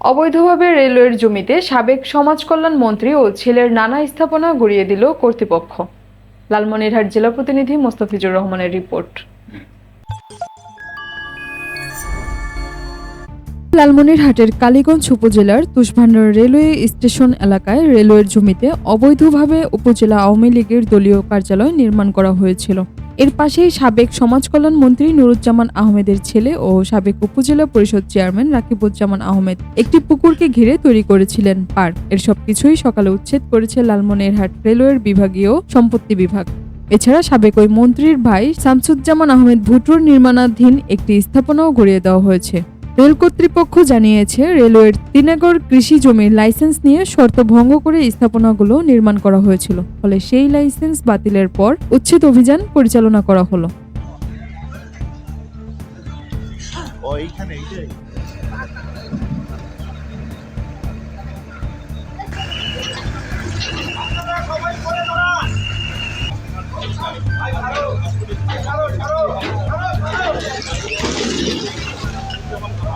অবৈধভাবে রেলওয়ের জমিতে সাবেক সমাজ কল্যাণ মন্ত্রী ও ছেলের নানা স্থাপনা গড়িয়ে দিল কর্তৃপক্ষ। লালমনিরহাট জেলা প্রতিনিধি মোস্তাফিজুর রহমানের রিপোর্ট। লালমনিরহাটের কালীগঞ্জ উপজেলার তুষভান্ডার রেলওয়ে স্টেশন এলাকায় রেলওয়ের জমিতে অবৈধভাবে উপজেলা আওয়ামী লীগের দলীয় কার্যালয় নির্মাণ করা হয়েছিল। এর পাশেই সাবেক সমাজকল্যাণ মন্ত্রী নুরুজ্জামান আহমেদের ছেলে ও সাবেক উপজেলা পরিষদ চেয়ারম্যান রাকিবুজ্জামান আহমেদ একটি পুকুরকে ঘিরে তৈরি করেছিলেন পার্ক। এর সবকিছুই সকালে উচ্ছেদ করেছে লালমনিরহাট রেলওয়ের বিভাগীয় সম্পত্তি বিভাগ। এছাড়া সাবেক ওই মন্ত্রীর ভাই শামসুজ্জামান আহমেদ ভুট্টোর নির্মাণাধীন একটি স্থাপনাও গড়িয়ে দেওয়া হয়েছে। রেল কর্তৃপক্ষ জানিয়েছে, রেলওয়ের তিনাগর কৃষি জমির লাইসেন্স নিয়ে শর্ত ভঙ্গ করে স্থাপনাগুলো নির্মাণ করা হয়েছিল, ফলে সেই লাইসেন্স বাতিলের পর উচ্ছেদ অভিযান পরিচালনা করা হলো।